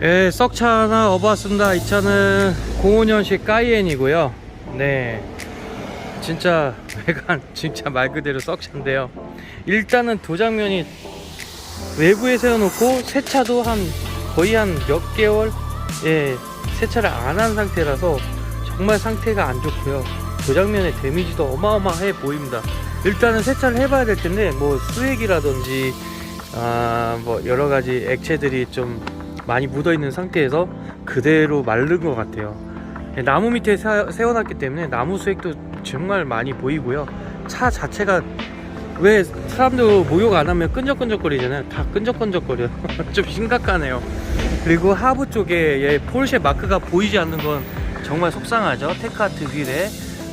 예, 썩차 하나 업어왔습니다. 이 차는 05년식 까이엔이고요. 네. 진짜 외관 진짜 말 그대로 썩차인데요. 일단은 도장면이 외부에 세워놓고 세차도 한 거의 한 몇 개월 예 세차를 안 한 상태라서 정말 상태가 안 좋고요. 도장면의 데미지도 어마어마해 보입니다. 일단은 세차를 해봐야 될 텐데 뭐 수액이라든지 아 뭐 여러 가지 액체들이 좀 많이 묻어 있는 상태에서 그대로 마른 것 같아요. 예, 나무 밑에 사- 세워놨기 때문에 나무 수액도 정말 많이 보이고요. 차 자체가 왜 사람도 목욕 안 하면 끈적끈적거리잖아요. 다 끈적끈적거려요. 좀 심각하네요. 그리고 하부 쪽에 예, 포르쉐 마크가 보이지 않는 건 정말 속상하죠. 테카트 휠에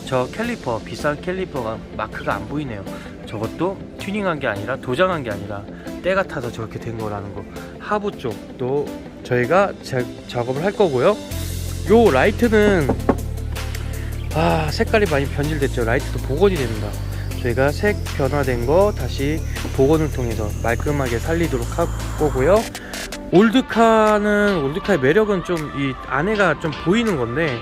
저 캘리퍼 비싼 캘리퍼가 마크가 안 보이네요. 저것도 튜닝한 게 아니라 도장한 게 아니라 때가 타서 저렇게 된 거라는 거. 하부 쪽도 저희가 자- 작업을 할 거고요. 요 라이트는 아 색깔이 많이 변질됐죠. 라이트도 복원이 됩니다. 저희가 색 변화된 거 다시 복원을 통해서 말끔하게 살리도록 할 거고요. 올드카는 올드카의 매력은 좀 이 안에가 좀 보이는 건데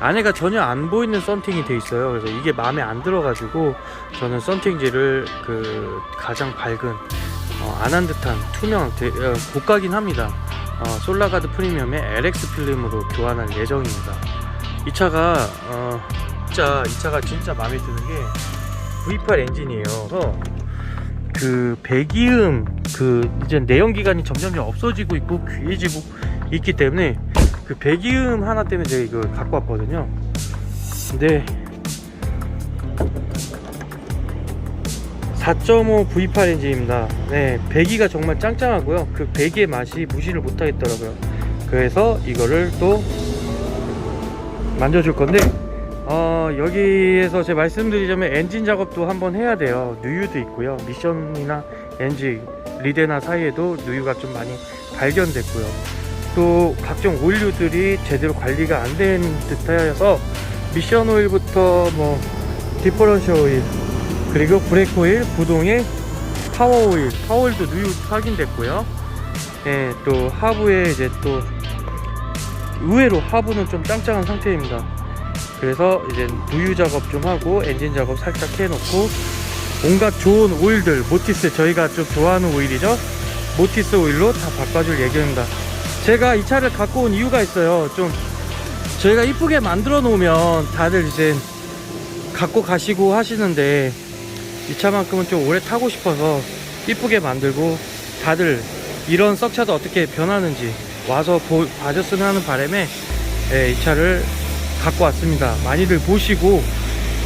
안에가 전혀 안 보이는 썬팅이 돼 있어요. 그래서 이게 마음에 안 들어가지고 저는 썬팅지를 그 가장 밝은 어, 안한 듯한 투명 대- 어, 고가긴 합니다. 어, 솔라가드 프리미엄의 LX 필름으로 교환할 예정입니다. 이 차가 어, 진짜 이 차가 진짜 마음에 드는 게 V8 엔진이에요. 그래서 그 배기음 그 이제 내연 기관이 점점 없어지고 있고 귀해지고 있기 때문에 그 배기음 하나 때문에 제가 이걸 갖고 왔거든요. 근데 4.5 V8 엔진입니다. 네, 배기가 정말 짱짱하고요. 그 배기의 맛이 무시를 못하겠더라고요. 그래서 이거를 또 만져줄 건데 어, 여기에서 제가 말씀드리자면 엔진 작업도 한번 해야 돼요. 누유도 있고요. 미션이나 엔진 리데나 사이에도 누유가 좀 많이 발견됐고요. 또 각종 오일류들이 제대로 관리가 안 된 듯해서 미션 오일부터 뭐 디퍼런셜 오일 그리고 브레이크 오일, 구동의 파워 오일, 파워 오일도 누유 확인됐고요. 예, 또 하부에 이제 또 의외로 하부는 좀 짱짱한 상태입니다. 그래서 이제 누유 작업 좀 하고 엔진 작업 살짝 해놓고 온갖 좋은 오일들 모티스 저희가 좀 좋아하는 오일이죠 모티스 오일로 다 바꿔줄 예정입니다 제가 이 차를 갖고 온 이유가 있어요 좀 저희가 이쁘게 만들어 놓으면 다들 이제 갖고 가시고 하시는데 이 차만큼은 좀 오래 타고 싶어서 이쁘게 만들고 다들 이런 썩차도 어떻게 변하는지 와서 보, 봐줬으면 하는 바람에 예, 이 차를 갖고 왔습니다. 많이들 보시고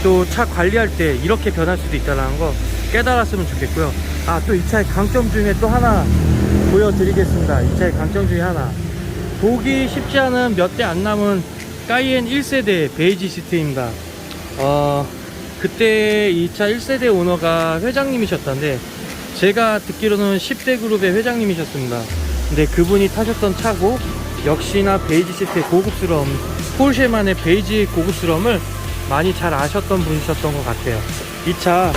또 차 관리할 때 이렇게 변할 수도 있다는 거 깨달았으면 좋겠고요. 아 또 이 차의 강점 중에 또 하나 보여드리겠습니다. 이 차의 강점 중에 하나 보기 쉽지 않은 몇 대 안 남은 까이엔 1세대 베이지 시트입니다. 어 그때 이 차 1세대 오너가 회장님이셨던데 제가 듣기로는 10대 그룹의 회장님이셨습니다. 근데 그분이 타셨던 차고 역시나 베이지 시트의 고급스러움 포르쉐만의 베이지 고급스러움을 많이 잘 아셨던 분이셨던 것 같아요. 이 차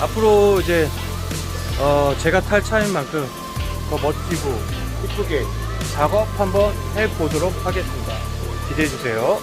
앞으로 이제 어 제가 탈 차인 만큼 더 멋지고 이쁘게 작업 한번 해보도록 하겠습니다. 기대해 주세요.